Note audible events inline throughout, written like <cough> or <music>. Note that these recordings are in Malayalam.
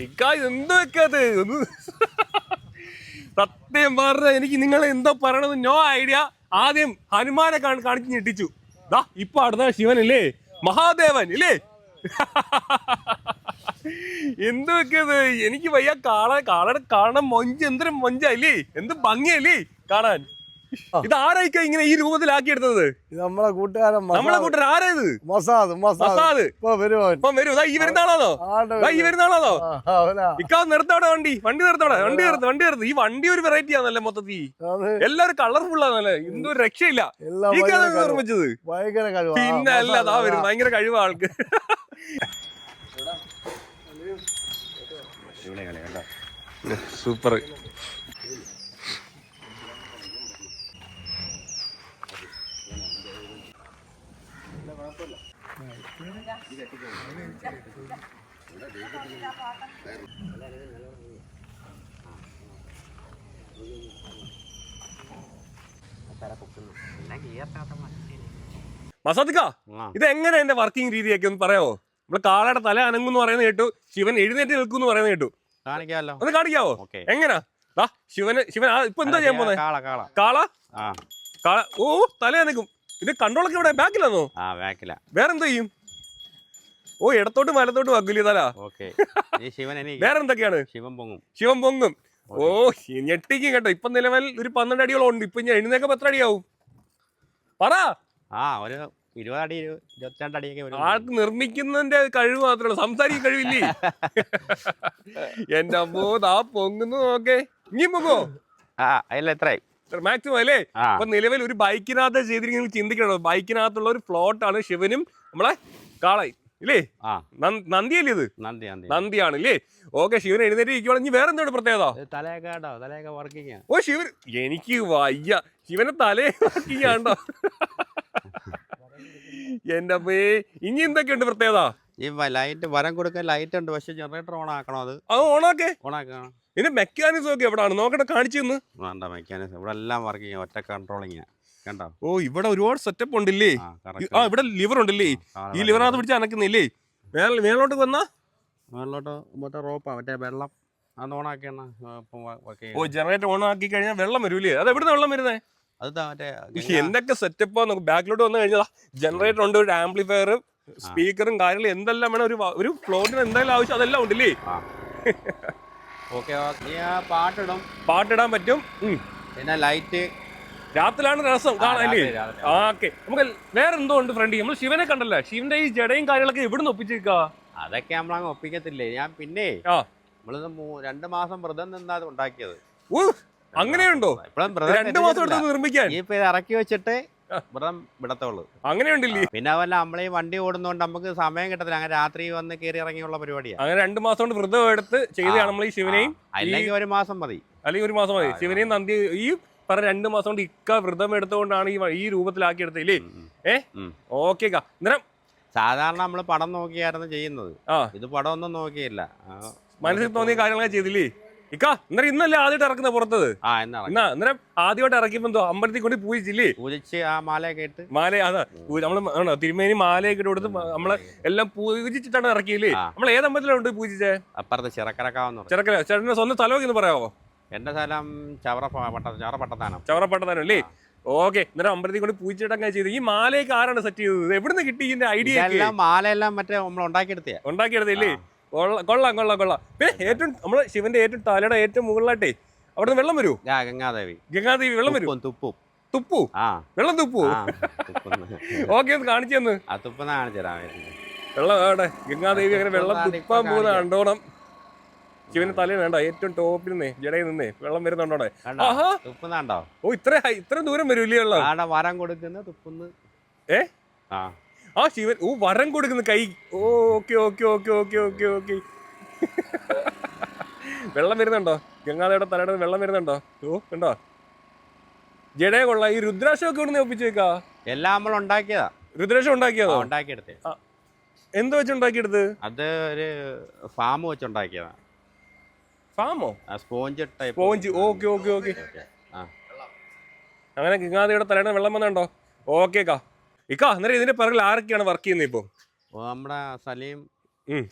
എന്ത് വെക്കാത്ത? സത്യം പറഞ്ഞ എനിക്ക് നിങ്ങൾ എന്തോ പറയണത് നോ ഐഡിയ ആദ്യം ഹനുമാനെ കാണി- കാണിച്ച് ഞെട്ടിച്ചു. ദാ ഇപ്പൊ അടുത്ത ശിവനല്ലേ? മഹാദേവൻ ഇല്ലേ? എന്ത് വെക്കത് എനിക്ക് വയ്യ കാള കാളയുടെ കാണാൻ മൊഞ്ച് എന്തൊരു മൊഞ്ചല്ലേ എന്ത് ഭംഗിയല്ലേ കാണാൻ. ഇത് ആരായിക്ക ഇങ്ങനെ ഈ രൂപത്തിലാക്കിയെടുത്തത്? ഇത് നമ്മളെ കൂട്ടുകാരൻ നമ്മളെ കൂട്ടുകാരൻ ആരായത്? Mossad Mossad. ഇപ്പൊ ദാ ഈ വരുന്ന ആളാണോ? ദാ ഈ വരുന്ന ആളാണോ? ആ, അവനാ. ഇക്കാ നിർത്തവിടെ വണ്ടി. വണ്ടി നിർത്തവിടെ വണ്ടി നിർത്ത് വണ്ടി നിർത്ത്. ഈ വണ്ടി ഒരു വെറൈറ്റി ആണല്ലേ മൊത്തത്തിൽ. എല്ലാവരും എല്ലാരും കളർഫുൾ ആണല്ലേ. എന്തൊരു രക്ഷയില്ല. നിർമ്മിച്ചത്. ഭയങ്കര കഴിവ്. പിന്നെ അല്ല അതാ. വരും ഭയങ്കര കഴിവ് ആൾക്ക്. സൂപ്പർ. മസാദിക്ക ഇത് എങ്ങനെ എന്റെ വർക്കിംഗ് രീതിയൊക്കെ ഒന്ന് പറയാമോ നമ്മൾ കാളയുടെ തല അനങ്ങുന്ന് പറയുന്നത് കേട്ടു ശിവൻ എഴുന്നേറ്റ് നിൽക്കുന്നു പറയുന്നത് കേട്ടു. കാണിക്കാമല്ലോ. ഒന്ന് കാണിക്കാവോ? എങ്ങനാ? ശിവന് ശിവൻ ആ, ഇപ്പൊ എന്താ ചെയ്യാൻ പോന്നെ? കാള കാള. ഓ തല അനക്കും ഇത് കൺട്രോളൊക്കെ ഇവിടെ ബാക്കിലാന്നോ ബാക്കില വേറെന്താ ചെയ്യും? ഓ ഇടത്തോട്ടും വലത്തോട്ടും ആക്കില്ലേ തല എന്തൊക്കെയാണ് ശിവൻ എനിക്ക് വേറെന്തൊക്കെയാണ്? ശിവൻ പൊങ്ങും. ശിവൻ പൊങ്ങും. ഓ ഞെട്ടിക്കും കേട്ടോ. ഇപ്പൊ നിലവിൽ ഒരു പന്ത്രണ്ട് അടിയോളം ഉണ്ട്. ഇപ്പൊ ഞാൻ എഴുന്നേക്കപ്പോ എത്ര അടിയാവും? പറ. ആ ഒരു ഇരുപതടി ഇരുപത്തിരണ്ട് അടിയൊക്കെ ആൾക്ക് നിർമ്മിക്കുന്നതിന്റെ കഴിവ് മാത്രമേ ഉള്ളൂ. സംസാരിക്കാൻ കഴിവില്ലേ? എന്റെ അമ്മോ ആ പൊങ്ങുന്നു നോക്കേ ഇനി പൊങ്ങോ ആ എത്രയായി മാക്സിമം അല്ലേ? അപ്പൊ നിലവിൽ ഒരു ബൈക്കിനകത്ത് ചെയ്തിരിക്കുന്ന ചിന്തിക്കണോ. ബൈക്കിനകത്തുള്ള ഒരു ഫ്ലോട്ടാണ് ശിവനും നമ്മളെ കാളയും. ഇല്ലേ? നന്ദിയല്ലേ ഇത്? നന്ദി നന്ദി. നന്ദിയാണ് ഇല്ലേ? ഓക്കെ ശിവൻ എഴുന്നേറ്റ് ഇരിക്കുവാണെങ്കിൽ ഇനി വേറെ എന്താണ് പ്രത്യേകത തലയൊക്കെ തലയൊക്കെ വർക്കിങ് ഓ ശിവൻ എനിക്ക് വയ്യ. ശിവനെ തലേ കണ്ടോ എന്റെ അമ്മേ ഇനി എന്തൊക്കെയുണ്ട് പ്രത്യേകത? ഈ ലൈറ്റ് വരം കൊടുക്കാൻ ലൈറ്റ് ഉണ്ട് പക്ഷെ ജനറേറ്റർ ഓൺ ആക്കണോ അത്? അത് ഓണാക്കെ ഓൺ ആക്കണം. ഇതിന്റെ മെക്കാനിസം ഒക്കെ എവിടെയാണ് നോക്കട്ടെ കാണിച്ചു വേണ്ട മെക്കാനിസം ഇവിടെ എല്ലാം വർക്കിങ് ഒറ്റ കൺട്രോളിങ് കണ്ടോ? ഓ ഇവിടെ ഒരുപാട് സെറ്റപ്പ് ഉണ്ടല്ലേ? ആ ഇവിടെ ലിവർ ഉണ്ടല്ലേ? ഈ ലിവറിനകത്ത് പിടിച്ച് അനക്കുന്നില്ലേ? മേൽ മേലോട്ട് വന്നാ? മുകളിലോട്ട് മറ്റേ റോപ്പാ മറ്റേ വെള്ളം. അത് ഓ ജനറേറ്റർ ഓൺ ആക്കി കഴിഞ്ഞാൽ വെള്ളം വരൂലേ? അത് എവിടുന്ന വെള്ളം വരുന്നേ? എന്തൊക്കെ സെറ്റപ്പ് ബാക്കിലോട്ട് വന്നു കഴിഞ്ഞാൽ ജനറേറ്റർ ഉണ്ട് ഒരു ആംപ്ലിഫയർ സ്പീക്കറും കാര്യങ്ങളും എന്തെല്ലാം വേണം? ഒരു ഒരു ഫ്ലോറിന് എന്തായാലും ആവശ്യം അതെല്ലാം ഉണ്ടല്ലേ? ഓക്കെ പാട്ടിടും. പാട്ടിടാൻ പറ്റും. പിന്നെ ലൈറ്റ് രാത്രിയിലാണ് രസം രാത്രി, ഓക്കെ. നമുക്ക് വേറെ എന്തോ ഉണ്ട് ഫ്രണ്ട് നമ്മൾ ശിവനെ കണ്ടല്ലേ. ശിവന്റെ ഈ ജടയും കാര്യങ്ങളൊക്കെ എവിടുന്ന് ഒപ്പിച്ചേക്കാ അതൊക്കെ നമ്മൾ അങ്ങ് ഒപ്പിക്കത്തില്ലേ? ഞാൻ പിന്നെ നമ്മളിത് രണ്ട് മാസം വ്രതം നിന്നാ ഉണ്ടാക്കിയത്. അങ്ങനെയുണ്ടോ? രണ്ട് മാസം എടുത്ത് നിർമ്മിക്കാൻ. ഇപ്പൊ ഇത് ഇറക്കി വെച്ചിട്ട് വ്രതം വിടത്തുള്ളൂ. അങ്ങനെയുണ്ടല്ലേ? പിന്നെ അതുപോലെ നമ്മളീ വണ്ടി ഓടുന്നോണ്ട് നമുക്ക് സമയം കിട്ടത്തില്ല. അങ്ങനെ രാത്രി വന്ന് കയറി ഇറങ്ങിയുള്ള പരിപാടിയാണ് അങ്ങനെ രണ്ടു മാസം കൊണ്ട് വ്രതം എടുത്ത് ചെയ്താണ് നമ്മൾ ഈ ശിവനെയും അല്ലെങ്കിൽ ഒരു മാസം മതി. അല്ലെങ്കിൽ ഒരു മാസം മതി. ശിവനെയും നന്ദി. ഈ പറഞ്ഞ രണ്ട് മാസം കൊണ്ട് ഇക്ക വ്രതം എടുത്തുകൊണ്ടാണ് ഈ ഈ രൂപത്തിലാക്കി എടുത്തത് ഇല്ലേ. ഏ ഓക്കെ അന്നേരം സാധാരണ നമ്മൾ പടം നോക്കിയായിരുന്നു ചെയ്യുന്നത്. ആ. ഇത് പടം ഒന്നും നോക്കിയില്ല മനസ്സിൽ തോന്നിയ കാര്യങ്ങളൊക്കെ ചെയ്തില്ലേ? ഇക്ക അന്നേരം ഇന്നല്ലേ ആദ്യമായിട്ട് ഇറക്കുന്ന പുറത്തത്? ആ എന്നാ അന്നേരം ആദ്യമായിട്ട് ഇറക്കിയപ്പോ എന്തോ അമ്പലത്തിൽ കൊണ്ട് പൂജിച്ചില്ലേ? പൂജിച്ച് ആ മാലയൊക്കെ ഇട്ട്. മാല അതാ നമ്മൾ തിരുമേനി മാലയൊക്കെ ഇട്ട് കൊടുത്ത് നമ്മളെ എല്ലാം പൂജിച്ചിട്ടാണ് ഇറക്കിയില്ലേ? നമ്മൾ ഏത് അമ്പലത്തിലുണ്ട് പൂജിച്ചേ? അപ്പുറത്ത് ചിറക്കരക്കാവെന്ന് ചിറക്കര ചേട്ടന്റെ സ്വന്തം സ്ഥലമൊക്കെ ഒന്ന് പറയാമോ എന്റെ സ്ഥലം ചവറ ചവറ പട്ടത്താനം. ചവറ പട്ടത്താനം അല്ലേ ഓക്കെ അന്നേരം അമ്പലത്തിൽ കൊണ്ട് പൂജിച്ചിട്ട് ചെയ്ത്. ഈ മാലയൊക്കെ ആരാണ് സെറ്റ് ചെയ്തത്? എവിടുന്ന് കിട്ടി ഇതിന്റെ ഐഡിയ മാലയെല്ലാം മറ്റേ നമ്മൾ ഉണ്ടാക്കിയെടുത്തേ ഉണ്ടാക്കിയെടുത്തില്ലേ കൊള്ളാം കൊള്ളാം കൊള്ളാം കൊള്ളാം. പിന്നെ ഏറ്റവും നമ്മൾ ശിവന്റെ ഏറ്റവും തലയുടെ ഏറ്റവും മുകളിലായിട്ടേ അവിടുന്ന് വെള്ളം വരൂ? ഗംഗാദേവി. ഗംഗാദേവി വെള്ളം വരും? തുപ്പും തുപ്പും. വെള്ളം തുപ്പു. <laughs> ഓക്കെ ഒന്ന് കാണിച്ചു തന്ന് ആ തുപ്പുന്ന കാണിച്ചു തരാം വെള്ളം ഗംഗാദേവി അങ്ങനെ വെള്ളം തുപ്പാൻ പോകുന്ന. കണ്ടോണം. ശിവന് തലയിൽ വേണ്ട ഏറ്റവും ടോപ്പിൽ നിന്നേ ജടയിൽ നിന്നേ വെള്ളം വരുന്നുണ്ടോ ആഹാ. തുപ്പുന്നുണ്ടോ? ഓ ഇത്ര ഹൈ- ഇത്ര ദൂരം വരൂല്ലേ വെള്ളം ആടെ വരം കൊടുക്കുന്ന തുപ്പുന്ന്. ഏ? ആ. ആ ശിവൻ ഓ വരം കൊടുക്കുന്ന കൈ. ഓ okay okay okay okay okay okay. <laughs> വെള്ളം വരുന്നുണ്ടോ? ഗംഗാദയുടെ തലയുടെ വെള്ളം വരുന്നുണ്ടോ? ഓ കണ്ടോ? ജഡയെ കൊള്ളാം. ഈ രുദ്രാക്ഷമൊക്കെ ഇവിടുന്ന് ഒപ്പിച്ചേക്കാ? എല്ലാം നമ്മൾ ഉണ്ടാക്കിയതാ. രുദ്രാക്ഷം ആ, ഉണ്ടാക്കിയതോ ഉണ്ടാക്കിയെടുത്തേ എന്ത് വെച്ച് ഉണ്ടാക്കിയെടുത്ത്? അത് ഒരു ഫാം വെച്ചുണ്ടാക്കിയതാ ഫാമോ sponge type sponge. Okay okay okay. അങ്ങനെ കിങ്ങാതിയുടെ തലേണ വെള്ളം വന്നുണ്ടോ ഓക്കെ കാ. ഇക്കാ അന്നേരം ഇതിന്റെ പിറകിൽ ആരൊക്കെയാണ് വർക്ക് ചെയ്യുന്നത് ഇപ്പൊ? നമ്മുടെ സലീം.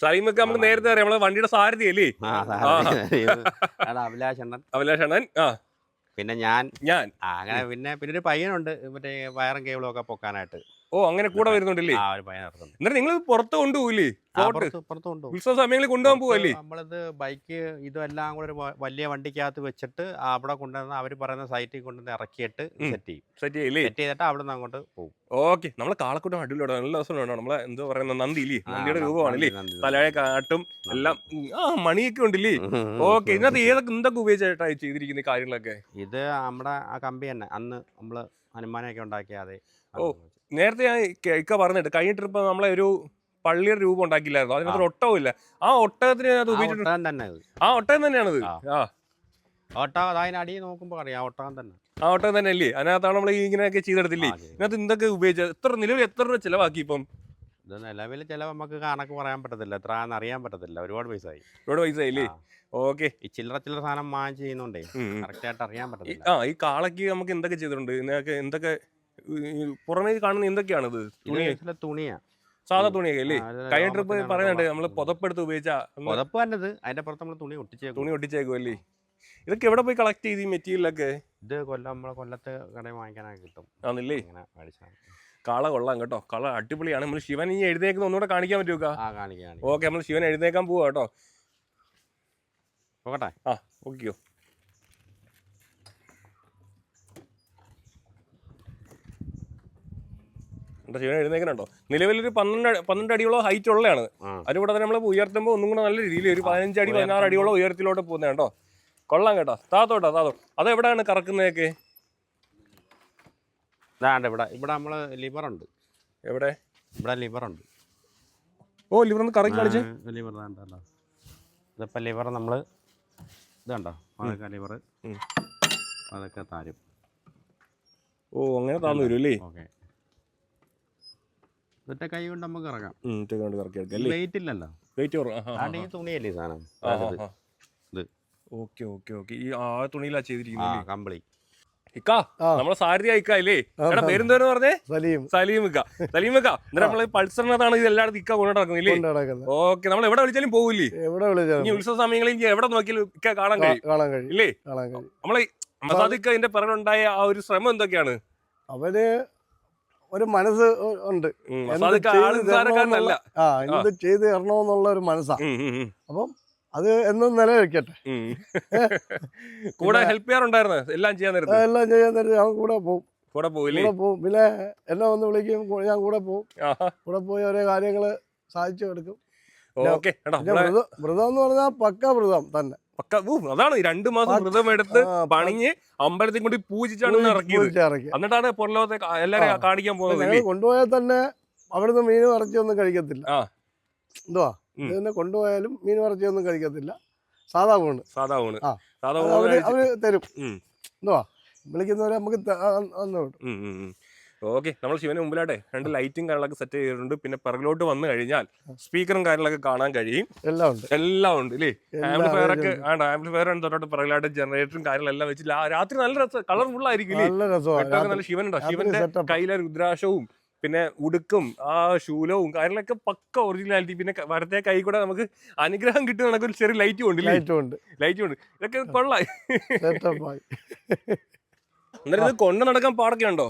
സലീമൊക്കെ നമുക്ക് നേരത്തെ അറിയാം. നമ്മളെ വണ്ടിയുടെ സാരഥി. അല്ലേ അണ്ണൻ. അഭിലാഷ് അണ്ണൻ ആ. പിന്നെ ഞാൻ. ഞാൻ. അങ്ങനെ പിന്നെ പിന്നെ ഒരു പയ്യനുണ്ട്. മറ്റേ വയറും കേബിളും ഒക്കെ പൊക്കാനായിട്ട്. ഓ അങ്ങനെ കൂടെ വരുന്നുണ്ടല്ലേ? ആ ഒരു പയ്യൻ നടത്തുന്നുണ്ട് എന്നിട്ട് നിങ്ങൾ പുറത്ത് കൊണ്ടുപോകില്ലേ ആ, ഫ്ലോട്ട്? പുറത്ത് പുറത്ത് കൊണ്ടുപോകും ഉത്സവ സമയങ്ങളിൽ കൊണ്ടുപോകാൻ പോവല്ലേ? നമ്മളിത് ബൈക്ക് ഇതെല്ലാം കൂടെ ഒരു വ- വലിയ വണ്ടിക്കകത്ത് വെച്ചിട്ട് അവിടെ കൊണ്ടുവന്ന് അവർ പറയുന്ന സൈറ്റിൽ കൊണ്ടുവന്ന് ഇറക്കിയിട്ട് ഉം. സെറ്റ് ചെയ്യും. സെറ്റ് ചെയ്യില്ലേ? സെറ്റ് ചെയ്തിട്ട് അവിടെ നിന്ന് അങ്ങോട്ട് പോകും ഓക്കെ. നമ്മളെ കാളക്കൂട്ടം അടിപൊളിയാണ് നല്ല രസമാണ് നമ്മളെ എന്തോ പറയുന്ന നന്ദി ഇല്ലേ നന്ദിയുടെ നന്ദി, രൂപമാണല്ലേ. തലയെ കാട്ടും എല്ലാം. ഉം, ആ മണിയൊക്കെ ഉണ്ടല്ലേ. <laughs> ഓക്കെ. ഇതിനകത്ത് ഏതൊക്കെ എന്തൊക്കെ ഉപയോഗിച്ചായിട്ടാണ് ചെയ്തിരിക്കുന്ന കാര്യങ്ങളൊക്കെ? ഇത് നമ്മുടെ ആ കമ്പി തന്നെ. അന്ന് നമ്മൾ അനുമാനമൊക്കെ ഉണ്ടാക്കിയ അതെ. ഓ. നേരത്തെ ഞാൻ ഇക്ക- പറഞ്ഞിട്ട് കഴിഞ്ഞ ട്രിപ്പ് നമ്മളെ ഒരു പള്ളിയുടെ രൂപം ഉണ്ടാക്കിയില്ലായിരുന്നു അതിനകത്ത് ഒട്ടവും ഇല്ല. ആ ഒട്ടകത്തിന് അതിനകത്ത് ഉപയോഗിച്ചിട്ടുണ്ട് ഒട്ടകം തന്നെ ഇത് ആ ഒട്ടകം തന്നെയാണത്. ആ. ഒട്ടകം അടി അടിയിൽ നോക്കുമ്പോ അറിയാം ഒട്ടകം തന്നെ. ആ ഒട്ടകം തന്നെ അല്ലേ? അതിനകത്താണ് നമ്മൾ ഇങ്ങനെയൊക്കെ ചെയ്തെടുത്തില്ലേ. ഇതിനകത്ത് എന്തൊക്കെ ഉപയോഗിച്ചത് എത്ര നിലവിൽ എത്ര രൂപ ചിലവാക്കി ഇപ്പം? ഇത് നിലവിൽ ചിലവ് നമുക്ക് കണക്ക് പറയാൻ പറ്റത്തില്ല. എത്ര അറിയാൻ പറ്റത്തില്ല. ഒരുപാട് പൈസ ആയി ഒരുപാട് പൈസ ആയില്ലേ. ഓക്കെ. ഈ ചില്ലറ ചില്ലറ സാധനം വാങ്ങിച്ച് ചെയ്യുന്നുണ്ടേ കറക്റ്റ് ആയിട്ട് അറിയാൻ പറ്റത്തില്ല. ആ ഈ കാളയ്ക്ക് നമുക്ക് എന്തൊക്കെ ചെയ്തിട്ടുണ്ട്? ഇതിനൊക്കെ എന്തൊക്കെ പുറമേ കാണുന്ന എന്തൊക്കെയാണ് ഇത് തുണി തുണിയാ. സാധാ തുണിയൊക്കെ അല്ലേ? കഴിഞ്ഞ ട്രിപ്പ് പറയുന്നുണ്ട് നമ്മൾ പുതപ്പെടുത്ത് ഉപയോഗിച്ച പുതപ്പ് തന്നത്. അതിന്റെ പുറത്ത് നമ്മൾ തുണി ഒട്ടിച്ചേക്കും. തുണി ഒട്ടിച്ചേക്കും അല്ലേ? ഇതൊക്കെ എവിടെ പോയി കളക്ട് ചെയ്ത് ഈ മെറ്റീരിയലൊക്കെ ഇത് കൊല്ലം നമ്മളെ കൊല്ലത്ത് കടയിൽ വാങ്ങിക്കാനൊക്കെ കിട്ടും. ആണല്ലേ? കാള കൊള്ളാം കേട്ടോ. കള അടിപൊളിയാണ്. നമ്മൾ ശിവൻ ഇനി എഴുന്നേക്കുന്ന ഒന്നുകൂടെ കാണിക്കാൻ പറ്റുമോ ഓക്കെ നമ്മൾ ശിവൻ എഴുന്നേക്കാൻ പോവാ കേട്ടോ. ഓക്കട്ടെ ആ ഓക്കെയോ. എന്താ ശിവൻ എഴുന്നേക്കുന്നുണ്ടോ? നിലവിലൊരു പന്ത്രണ്ട് പന്ത്രണ്ട് അടിയോളം ഹൈറ്റ് ഉള്ളതാണ്. അതിലൂടെ തന്നെ നമ്മൾ ഉയർത്തുമ്പോൾ ഒന്നും കൂടെ നല്ല രീതിയിൽ ഒരു പതിനഞ്ച് അടി പതിനാറ് അടിയോളം ഉയരത്തിലോട്ട് പോകുന്നത് കേട്ടോ. കൊള്ളാം കേട്ടോ. താത്തോട്ടോ താത്തോ. അതെവിടെയാണ് കറക്കുന്നതൊക്കെ? ഇതാണ്ട് ഇവിടെ ഇവിടെ നമ്മൾ ലിവർ ഉണ്ട്. എവിടെ? ഇവിടെ ലിവർ ഉണ്ട്. ഓ ലിവറൊന്ന് കറക്കി കാണിച്ച്. ലിവർ ഇതിപ്പോൾ ഇതിപ്പോ ലിവർ നമ്മൾ ഇതുണ്ടോ? അതൊക്കെ ലിവർ. അതൊക്കെ താരും. ഓ അങ്ങനെ താന്നു വരും അല്ലേ? ഓക്കെ. എന്നിട്ട് കൈ കൊണ്ട് നമുക്ക് ഇറങ്ങാം. ഇതൊക്കെ കൊണ്ട് കറക്കി എടുക്കാം അല്ലേ? വെയിറ്റ് ഇല്ലല്ലോ. വെയിറ്റ് കുറവ്? തുണിയല്ലേ സാധനം? ഇത്. ഇത്. Okay okay okay. ഈ ആ തുണിയിലാ ചെയ്തിരിക്കുന്നത് കമ്പിളി. ഇക്കാ നമ്മളെ സാരഥി ഇക്ക ഇല്ലേ എടാ. പേരെന്തോന്ന് പറഞ്ഞേ? സലീം. സലീം ഇക്ക. സലീം ഇക്ക എന്നിട്ട് നമ്മൾ പൾസറിനകത്താണ് ഇത് എല്ലായിടത്തും ഇക്ക കൊണ്ടു നടക്കുന്നില്ലേ ഓക്കെ നമ്മൾ എവിടെ വിളിച്ചാലും പോകില്ലേ? എവിടെ ഇനി വിളിച്ചാലും ഉത്സവ സമയങ്ങളിൽ എവിടെ നോക്കിയാലും ഇക്ക കാണാൻ കഴിയും. കാണാൻ കഴിയും. ഇല്ലേ? കാണാൻ കഴിയും. നമ്മളെ മസാദിക്ക ഇതിന്റെ പിറകുണ്ടായ ആ ഒരു ശ്രമം എന്തൊക്കെയാണ്? അവന് ഒരു മനസ്സ് ഉണ്ട്. ആ എന്ത് ചെയ്ത് തരണമെന്നുള്ള ഒരു മനസ്സാണ് അപ്പം അത് എന്നും നിലനിൽക്കട്ടെ. കൂടെ ഹെൽപ്പ് ചെയ്യാറുണ്ടായിരുന്നു? എല്ലാം ചെയ്യാൻ നേരത്ത്? എല്ലാം ചെയ്യാൻ നേരത്തെ ഞാൻ കൂടെ പോകും കൂടെ പോയില്ലേ കൂടെ പോകും പിന്നെ എന്നെ ഒന്ന് വിളിക്കും. ഞാൻ കൂടെ പോകും കൂടെ പോയി ഓരോ കാര്യങ്ങൾ സാധിച്ചു കൊടുക്കും ഓക്കെ വ്രതം എന്ന് പറഞ്ഞാൽ പക്ക വ്രതം തന്നെ. പക്ക ഊ, അതാണ് രണ്ട് മാസം വ്രതം എടുത്ത് പണിഞ്ഞ് അമ്പലത്തിൽ കൊണ്ട് പൂജിച്ചാണ് ഇന്ന് ഇറക്കിയത്. പൂജിച്ചിറക്കി. എന്നിട്ടാണ് പുറലോകത്തെ എല്ലാരെയും കാണിക്കാൻ പോകുന്നത് ഞങ്ങൾ കൊണ്ടുപോയാൽ തന്നെ അവിടുന്ന് മീൻ ഇറച്ചിയൊന്നും കഴിക്കത്തില്ല. ആ. എന്തുവാ? ഉം. കൊണ്ടുപോയാലും മീൻ ഇറച്ചിയൊന്നും കഴിക്കത്തില്ല. സാധാ ഊണ്. സാധാ ഊണ്. ആ. സാധാ ഊണ് അവർ കഴിച്ച്- അവർ തരും. ഉം. എന്തുവാ? വിളിക്കുന്നവരെ നമുക്ക് ത- ആ- അന്ന് വിടും. ഉം, ഉം, ഉം. ഓക്കെ നമ്മൾ ശിവന് മുമ്പിലാട്ടെ. രണ്ട് ലൈറ്റും കാര്യങ്ങളൊക്കെ സെറ്റ് ചെയ്തിട്ടുണ്ട്. പിന്നെ പിറകിലോട്ട് വന്നു കഴിഞ്ഞാൽ സ്പീക്കറും കാര്യങ്ങളൊക്കെ കാണാൻ കഴിയും. എല്ലാം ഉണ്ട്. എല്ലാം ഉണ്ട് ഇല്ലേ? എല്ലാം ആംപ്ലിഫയർ ഒക്കെ ആണ്? ആംപ്ലിഫയർ തൊട്ട് പിറകിലായിട്ട് ജനറേറ്ററും കാര്യങ്ങളെല്ലാം വെച്ച് രാത്രി നല്ല രസം. കളർഫുൾ ആയിരിക്കും നല്ല ശിവൻ ഉണ്ടോ ശിവന്റെ കയ്യിലെ രുദ്രാശവും പിന്നെ ഉടുക്കും ആ ശൂലവും കാര്യങ്ങളൊക്കെ പക്ക ഒറിജിനാലിറ്റി പിന്നെ വരത്തെ കൈ കൂടെ നമുക്ക് അനുഗ്രഹം കിട്ടുന്ന കണക്ക് ഒരു ചെറിയ ലൈറ്റും ഉണ്ട് ലൈറ്റും ഉണ്ട്. ലൈറ്റും ഉണ്ട്. ഇതൊക്കെ കൊള്ളായി അന്നേരം ഇത് കൊണ്ടു നടക്കാൻ പാടൊക്കെ ഉണ്ടോ?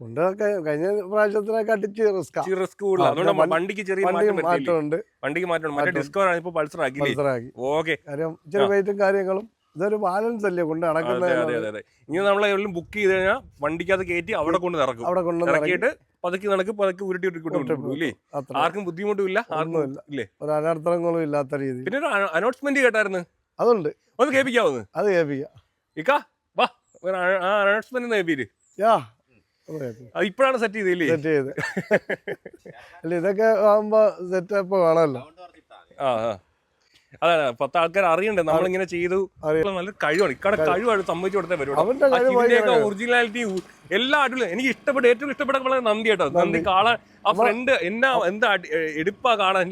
കൊണ്ടൊക്കെ കഴിഞ്ഞ പ്രാവശ്യത്തിനൊക്കെ അടിച്ച് റിസ്കാ റിസ്ക് അതുകൊണ്ട് വണ്ടിക്ക് ചെറിയ മാറ്റമുണ്ട്. വണ്ടിക്ക് മാറ്റമുണ്ട്. മറ്റേ. ഡിസ്കവർ ആണ് ഇപ്പൊ പൾസർ ആക്കില്ലേ മത്സരമാക്കി ഓക്കെ. കാര്യം ഇച്ചിരി വെയിറ്റും കാര്യങ്ങളും ഇതൊരു ബാലൻസ് അല്ലേ കൊണ്ട് അതെ അതെ നടക്കുന്ന അതെ. ഇനി നമ്മളെ എവിടെയും ബുക്ക് ചെയ്ത് കഴിഞ്ഞാൽ വണ്ടിക്കകത്ത് കയറ്റി അവിടെ കൊണ്ട് ഇറക്കും അവിടെ കൊണ്ട് ഇറക്കി ഇറക്കിയിട്ട് പതുക്കി നടക്ക് പതുക്കി ഉരുട്ടി ഉരുട്ടി ആർക്കും ബുദ്ധിമുട്ടുമില്ല ആർക്കും. ഇല്ലേ? ഒരു അനർത്ഥങ്ങളും ഇല്ലാത്ത രീതി പിന്നെ ഒരു അനൗൺസ്മെന്റ് കേട്ടായിരുന്നു. അതുണ്ട്. ഒന്ന് കേൾപ്പിക്കാവുന്നു അത് കേൾപ്പിക്കാം. ഇക്കാ വാ ഒരു അനൗൺസ്മെന്റ് കേൾപ്പിര് യാ ഇപ്പോഴാണ് സെറ്റ് ചെയ്തില്ലേ സെറ്റ് ചെയ്ത് അല്ല ഇതൊക്കെ ആകുമ്പോ സെറ്റപ്പ് വേണമല്ലോ. ആ ആ. അതെ അതെ പത്ത് ആൾക്കാർ അറിയണ്ടേ? നമ്മളിങ്ങനെ ചെയ്തു. നല്ല കഴിവാണ്. ഇക്കടെ കഴിവാണ് സമ്മതിച്ചു കൊടുത്തേ ഭയങ്കര ഒറിജിനാലിറ്റി എല്ലാ അടിപൊളി എനിക്ക് ഇഷ്ടപ്പെട്ട ഏറ്റവും ഇഷ്ടപ്പെട്ട വളരെ നന്ദി കേട്ടോ. നന്ദി. കാണാൻ ആ ഫ്രണ്ട് എന്നാ എന്താ എടുപ്പാ കാണാൻ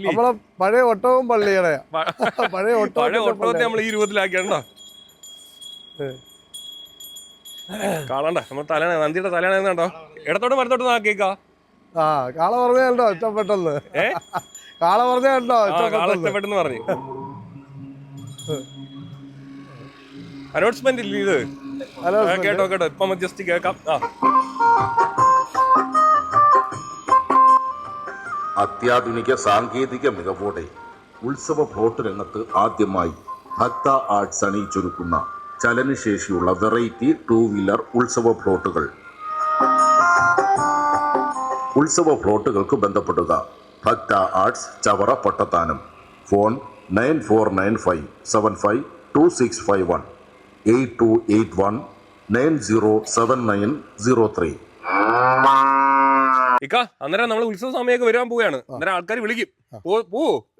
പഴയ ഒട്ടവും പള്ളിയുടെ. പഴയ പഴയ ഒട്ടവും ഒട്ടകത്തെ നമ്മൾ ഈ രൂപത്തിലാക്കിയാണ്ടോ ഏ. കാണണ്ട. നമ്മൾ തലയാണ് നന്ദിയുടെ തലയാണ് കണ്ടോ ഇടത്തോട്ട് വലത്തോട്ട് നോക്കിയേക്കാ ആ കാള പറഞ്ഞ കണ്ടോ ഇഷ്ടപ്പെട്ടെന്ന്. കാള പറഞ്ഞ കണ്ടോ കാള ഇഷ്ടപ്പെട്ടെന്ന്. പറഞ്ഞു. അനൗൺസ്മെന്റ് ഇല്ല ഇത്? കേട്ടോ കേട്ടോ. ഇപ്പൊ ജസ്റ്റ് കേൾക്കാം. ആ. അത്യാധുനിക സാങ്കേതിക മികവോടെ ഉത്സവ പ്ലോട്ട് രംഗത്ത് ആദ്യമായി ഭക്ത ആർട്സ് അണിയിച്ചൊരുക്കുന്ന ചലനശേഷിയുള്ള വെറൈറ്റി ടൂ വീലർ ഉത്സവ പ്ലോട്ടുകൾ ഉത്സവ പ്ലോട്ടുകൾക്ക് ബന്ധപ്പെടുക. Bhaktha arts Chavara Pattathanam. Phone nine four nine five seven five two six five one. Eight two eight one nine zero seven nine zero three. ഇക്ക അന്നേരം നമ്മൾ ഉത്സവ സമയമൊക്കെ വരാൻ പോവുകയാണ്. അന്നേരം ആൾക്കാർ വിളിക്കും.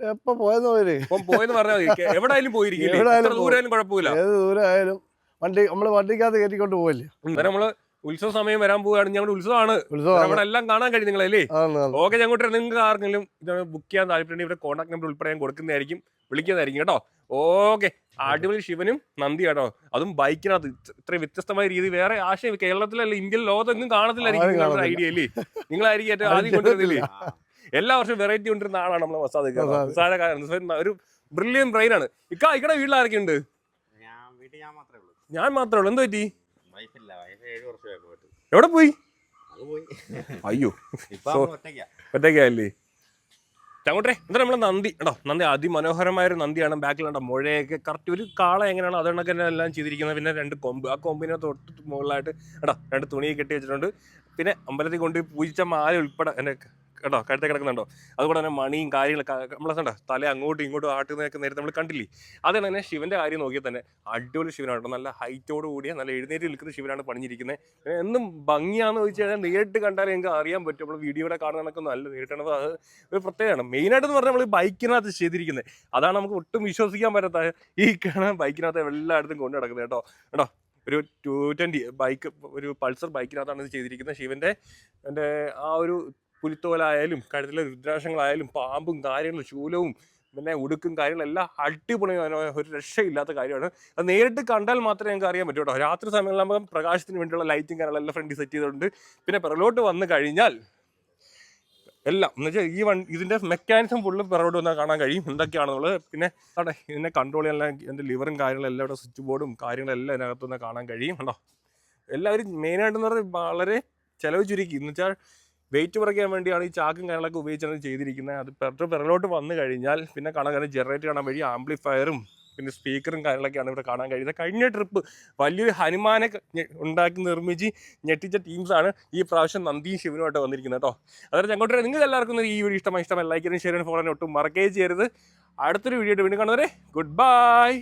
എപ്പോ പോയെന്ന് ഇപ്പം പോയെന്ന് പറഞ്ഞാൽ മതി. കെ- എവിടെയായാലും പോയിരിക്കില്ലേ എവിടെയായാലും എത്ര ദൂരായാലും കുഴപ്പമില്ല. ഏത് ദൂരമായാലും വണ്ടി നമ്മൾ വണ്ടിക്കകത്ത് കയറ്റിക്കൊണ്ട് പോവില്ലേ? അന്നേരം നമ്മൾ ഉത്സവ സമയം വരാൻ പോവുകയാണ്. ഞങ്ങളുടെ ഉത്സവമാണ്. ഉത്സവം അവിടെ എല്ലാം കാണാൻ കഴിയും നിങ്ങളല്ലേ. ഓക്കെ ഞങ്ങോട്ട് നിങ്ങൾക്ക് ആർക്കെങ്കിലും ഇത് ബുക്ക് ചെയ്യാൻ താല്പര്യം ഇവിടെ കോൺടാക്ട് നമ്പർ ഉൾപ്പെടെ ഞാൻ കൊടുക്കുന്നതായിരിക്കും. വിളിക്കുന്നതായിരിക്കും കേട്ടോ. ഓക്കെ. അടിപൊളി ശിവനും നന്ദി കേട്ടോ. അതും ബൈക്കിനകത്ത്. ഇത്ര- ഇത്രയും വ്യത്യസ്തമായ രീതി വേറെ ആശയം കേരളത്തിലല്ല ഇന്ത്യയിൽ ലോകത്തെങ്ങും കാണത്തില്ലായിരിക്കും ഐഡിയ അല്ലേ? നിങ്ങളായിരിക്കും ഏറ്റവും ആദ്യം കൊണ്ടുവരുന്നില്ലേ എല്ലാ വർഷവും വെറൈറ്റി കൊണ്ടിരുന്ന ആളാണ് നമ്മളെ മസാദ് ഒരു ബ്രില്യൻ ബ്രെയിൻ ആണ്. ഇക്ക ഇക്കടെ വീട്ടിൽ ആരൊക്കെ ഉണ്ട് ഞാൻ മാത്രമേ ഉള്ളൂ. ഞാൻ മാത്രമേ ഉള്ളൂ. എന്ത് പറ്റി? എവിടെ പോയി? അത് പോയി. അയ്യോ. ഒറ്റയ്ക്കല്ലേ ചങ്ങോട്ടെ എന്താ നമ്മളെ നന്ദി? കേട്ടോ നന്ദി അതിമനോഹരമായ ഒരു നന്ദിയാണ്. ബാക്കിലുണ്ടോ മുഴയൊക്കെ കറക്റ്റ് ഒരു കാള എങ്ങനെയാണ് അതുകൊണ്ടൊക്കെ തന്നെ എല്ലാം ചെയ്തിരിക്കുന്നത്. പിന്നെ രണ്ട് കൊമ്പ്. ആ കൊമ്പിനെ തൊട്ട് മുകളിലായിട്ട് കേട്ടോ രണ്ട് തുണിയെ കെട്ടി വെച്ചിട്ടുണ്ട്. പിന്നെ അമ്പലത്തിൽ കൊണ്ട് പൂജിച്ച മാല ഉൾപ്പെടെ എന്റെ കേട്ടോ കഴുത്തെ കിടക്കുന്നുണ്ടോ? അതുകൂടെ തന്നെ മണിയും കാര്യങ്ങളൊക്കെ നമ്മളെ തല അങ്ങോട്ടും ഇങ്ങോട്ടും ആട്ടുന്നതൊക്കെ നേരത്തെ നമ്മൾ കണ്ടില്ലേ? അതാണ് തന്നെ ശിവന്റെ കാര്യം നോക്കിയാൽ തന്നെ അടിപൊളി ശിവനാണ് നല്ല ഹൈറ്റോട് കൂടിയ നല്ല എഴുന്നേറ്റ് നിൽക്കുന്ന ശിവനാണ് പണിഞ്ഞിരിക്കുന്നത് എന്നും ഭംഗിയാന്ന് ചോദിച്ചു കഴിഞ്ഞാൽ നേരിട്ട് കണ്ടാൽ നിങ്ങൾക്ക് അറിയാൻ പറ്റും. നമ്മൾ വീഡിയോയുടെ കാണുന്നതൊക്കെ നല്ല നേരിട്ടാണ് അത് ഒരു പ്രത്യേകമാണ് മെയിനായിട്ട് എന്ന് പറഞ്ഞാൽ നമ്മൾ ബൈക്കിനകത്ത് ചെയ്തിരിക്കുന്നത് അതാണ് നമുക്ക് ഒട്ടും വിശ്വസിക്കാൻ പറ്റാത്ത ഈ കാണാൻ ബൈക്കിനകത്ത് എല്ലായിടത്തും കൊണ്ടു നടക്കുന്നത് കേട്ടോ. കേട്ടോ ഒരു ടു ട്വന്റി ബൈക്ക് ഒരു പൾസർ ബൈക്കിനകത്താണ് ഇത് ചെയ്തിരിക്കുന്നത് ശിവന്റെ എന്റെ ആ ഒരു പുലിത്തോലായാലും കഴുത്തിലെ രുദ്രാക്ഷങ്ങളായാലും പാമ്പും കാര്യങ്ങളും ശൂലവും പിന്നെ ഉടുക്കും കാര്യങ്ങളെല്ലാം അടിപൊളി ഒരു രക്ഷയില്ലാത്ത കാര്യമാണ്. അത് നേരിട്ട് കണ്ടാൽ മാത്രമേ ഞങ്ങൾക്ക് അറിയാൻ പറ്റൂ കേട്ടോ. രാത്രി സമയങ്ങളിലാകുമ്പോൾ പ്രകാശത്തിന് വേണ്ടിയുള്ള ലൈറ്റും കാര്യങ്ങളെല്ലാം ഫ്രണ്ടിൽ സെറ്റ് ചെയ്തിട്ടുണ്ട് പിന്നെ പിറകോട്ട് വന്നു കഴിഞ്ഞാൽ എല്ലാം. എന്ന് വെച്ചാൽ ഈ വൺ ഇതിന്റെ മെക്കാനിസം ഫുള്ള് പിറകോട്ട് വന്നാൽ കാണാൻ കഴിയും. എന്തൊക്കെയാണെന്നുള്ളത് പിന്നെ അവിടെ ഇതിനെ കൺട്രോൾ ചെയ്യാൻ എന്റെ ലിവറും കാര്യങ്ങളും എല്ലാം ഇവിടെ സ്വിച്ച് ബോർഡും കാര്യങ്ങളെല്ലാം ഇതിനകത്ത് കാണാൻ കഴിയും കണ്ടോ എല്ലാവരും മെയിനായിട്ടെന്ന് പറഞ്ഞാൽ വളരെ ചിലവ് ചുരുക്കി. എന്ന് വെച്ചാൽ വെയിറ്റ് കുറയ്ക്കാൻ വേണ്ടിയാണ് ഈ ചാക്കും കാര്യങ്ങളൊക്കെ ഉപയോഗിച്ചാണ് ചെയ്തിരിക്കുന്നത്. അത് പെട്രോൾ പിറകിലോട്ട് വന്നു കഴിഞ്ഞാൽ പിന്നെ കാണാൻ കാര്യം ജനറേറ്റ് കാണാൻ വഴി ആംപ്ലിഫയറും പിന്നെ സ്പീക്കറും കാര്യങ്ങളൊക്കെയാണ് ഇവിടെ കാണാൻ കഴിയുന്നത്. കഴിഞ്ഞ ട്രിപ്പ് വലിയൊരു ഹനുമാനെ ഉണ്ടാക്കി നിർമ്മിച്ച് ഞെട്ടിച്ച ടീംസാണ് ഈ പ്രാവശ്യം നന്ദിയും ശിവനുമായിട്ട് വന്നിരിക്കുന്നത് കേട്ടോ. അതായത് ഞങ്ങോട്ട് നിങ്ങൾ എല്ലാവർക്കും ഈ വീഡിയോ ഇഷ്ടമായി ഇഷ്ടമായി ലൈക്കിനും ഷെയറിനും ഫോളോ ഒട്ടും മറക്കേ ചെയ്യരുത്. അടുത്തൊരു വീഡിയോ വീണ്ടും കാണുന്നവരെ ഗുഡ് ബൈ